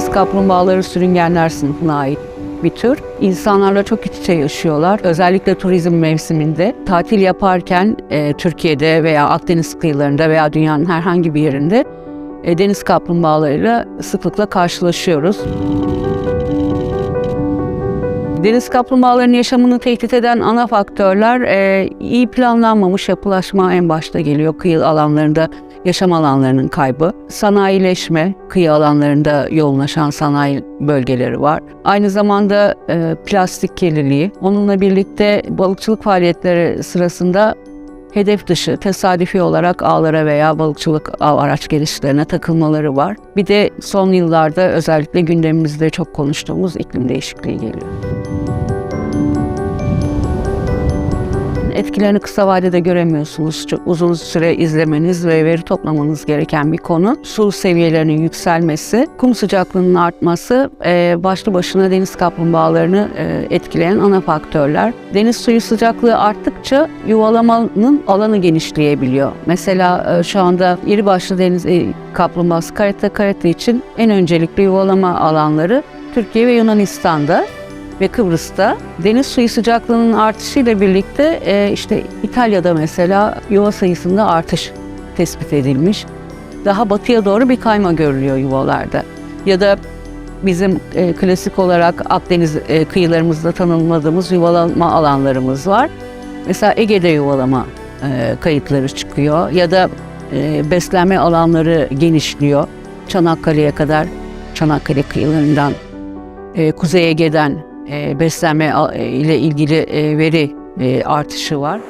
deniz kaplumbağaları sürüngenler sınıfına ait bir tür. İnsanlarla çok iç içe yaşıyorlar. Özellikle turizm mevsiminde tatil yaparken e, Türkiye'de veya Akdeniz kıyılarında veya dünyanın herhangi bir yerinde e, deniz kaplumbağalarıyla sıklıkla karşılaşıyoruz. Deniz kaplumbağalarının yaşamını tehdit eden ana faktörler e, iyi planlanmamış yapılaşma en başta geliyor. Kıyı alanlarında yaşam alanlarının kaybı, sanayileşme, kıyı alanlarında yoğunlaşan sanayi bölgeleri var. Aynı zamanda e, plastik kirliliği, onunla birlikte balıkçılık faaliyetleri sırasında hedef dışı, tesadüfi olarak ağlara veya balıkçılık av araç gelişlerine takılmaları var. Bir de son yıllarda özellikle gündemimizde çok konuştuğumuz iklim değişikliği geliyor. Etkilerini kısa vadede göremiyorsunuz. Çok uzun süre izlemeniz ve veri toplamanız gereken bir konu. Su seviyelerinin yükselmesi, kum sıcaklığının artması e, başlı başına deniz kaplumbağalarını e, etkileyen ana faktörler. Deniz suyu sıcaklığı arttıkça yuvalamanın alanı genişleyebiliyor. Mesela e, şu anda iri başlı deniz kaplumbağası karate karate için en öncelikli yuvalama alanları Türkiye ve Yunanistan'da ve Kıbrıs'ta deniz suyu sıcaklığının artışıyla birlikte e, işte İtalya'da mesela yuva sayısında artış tespit edilmiş. Daha batıya doğru bir kayma görülüyor yuvalarda. Ya da bizim e, klasik olarak Akdeniz e, kıyılarımızda tanımladığımız yuvalama alanlarımız var. Mesela Ege'de yuvalama e, kayıtları çıkıyor ya da e, beslenme alanları genişliyor. Çanakkale'ye kadar Çanakkale kıyılarından e, Kuzey Ege'den beslenme a- ile ilgili e, veri e, artışı var.